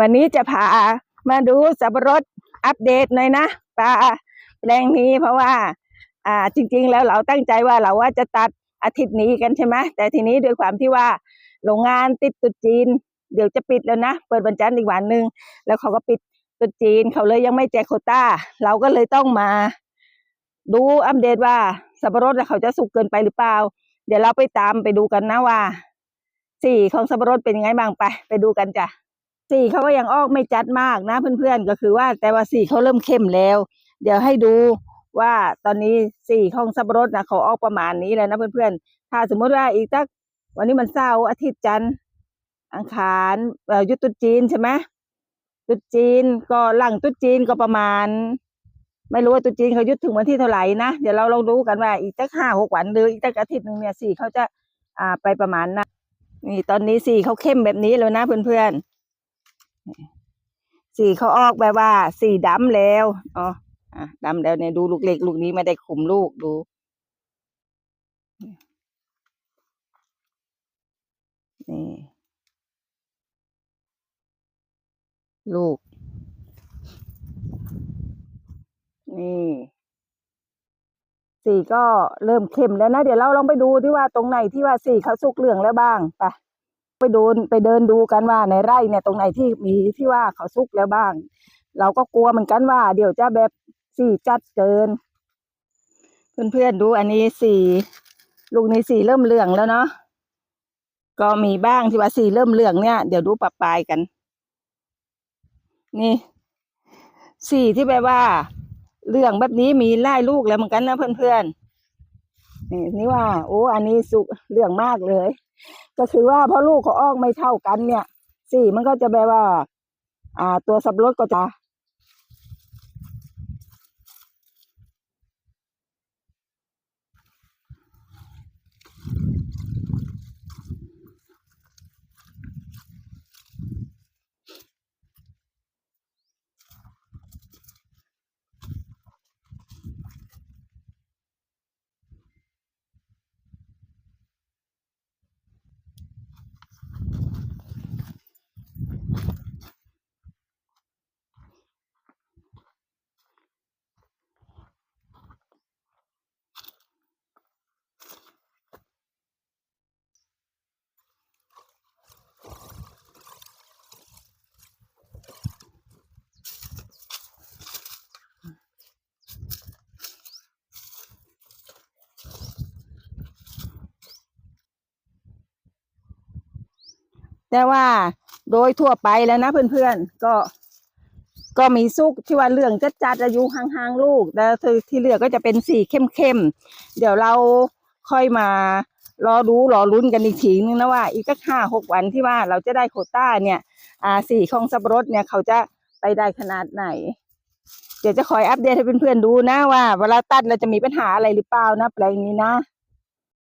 วันนี้จะพามาดูสับปะรดอัปเดตหน่อยนะปลาแปลงนี้เพราะว่า อ่าจริง ๆ แล้วเราตั้งใจว่าเราว่าจะตัดอาทิตย์นี้กันใช่ไหมแต่ทีนี้ด้วยความที่ว่าโรงงานติดตุจีน เดี๋ยวจะปิดแล้วนะ เปิดวันจันทร์อีกวันหนึ่งแล้วเขาก็ปิดตุจีนเขาเลยยังไม่แจกโคต้า เราก็เลยต้องมา ดูอัปเดตว่าสับปะรดเขาจะสุกเกินไปหรือเปล่า เดี๋ยวเราไปตามไปดูกันนะว่าสีของสับปะรดเป็นยังไงบ้างไป ไปดูกันจ้ะ สีเขาก็ยังออกไม่จัดมากนะเพื่อนๆก็คือว่าแต่ว่าสีเขาเริ่มเข้มแล้ว เดี๋ยวให้ดูว่าตอนนี้สีของสับปะรดนะเขาออกประมาณนี้แล้วนะเพื่อนๆ ถ้าสมมติว่าอีกสักวันนี้มันเสาร์อาทิตย์จันทร์อังคารยุตุจีนใช่ไหมตุจีนก็หลังตุจีนก็ประมาณ ไม่รู้ว่าตุจีนเขายุดถึงวันที่เท่าไหร่นะเดี๋ยวเราลองดูกันว่าอีกสักห้าหกวันหรืออีกสักอาทิตย์หนึ่งเนี่ยสีเขาจะอ่าไปประมาณนะนี่ตอนนี้สีเขาเข้มแบบนี้แล้วนะเพื่อนๆ สีเขาออกแบบว่า สีดำแล้วอ๋ออะดำแล้วเนี่ยดูลูกเล็กลูกนี้ไม่ได้ขุมลูกดูนี่ลูก นี่สีก็เริ่มเข้มแล้วนะ เดี๋ยวเราลองไปดูที่ว่าตรงไหนที่ว่าสีเขาสุกเหลืองแล้วบ้างไป ไปดูไปเดินดูกันว่าในไร่เนี่ยตรงไหนที่มีที่ว่าเขาสุกแล้วบ้าง เราก็กลัวเหมือนกันว่า เดี๋ยวจะแบบสีจัดเกิน เพื่อนๆดูอันนี้สีลูกนี้สีเริ่มเหลืองแล้วเนาะก็มีบ้างที่ว่าสีเริ่มเหลืองเนี่ยเดี๋ยวดูปรับปลายกัน นี่ สีที่แบบว่าเหลืองแบบนี้มีไล่ลูกแล้วเหมือนกันนะเพื่อนๆนี่นี่ว่า โอ้อันนี้สุเหลืองมากเลย ก็คือว่าพอลูกเขาออกไม่เท่ากันเนี่ย สีมันก็จะแปลว่า อ่า ตัวสับปะรดก็จะ แต่ว่าโดยทั่วไปแล้วนะเพื่อนๆ ก็ ก็มีซุกที่ว่าเหลืองจัดจัดอายุห่างๆลูกแต่ที่เหลือก็จะเป็นสีเข้มๆ เดี๋ยวเราค่อยมารอดูรอลุ้นกันอีกทีนึงนะว่า อีกสักห้าหกวันที่ว่าเราจะได้โคต้าเนี่ยอ่าสีของสับปะรดเนี่ยเขาจะไปได้ขนาดไหน เดี๋ยวจะคอยอัปเดตให้เพื่อนๆดูนะว่าเวลาตัดเราจะมีปัญหาอะไรหรือเปล่านะแปลงนี้นะ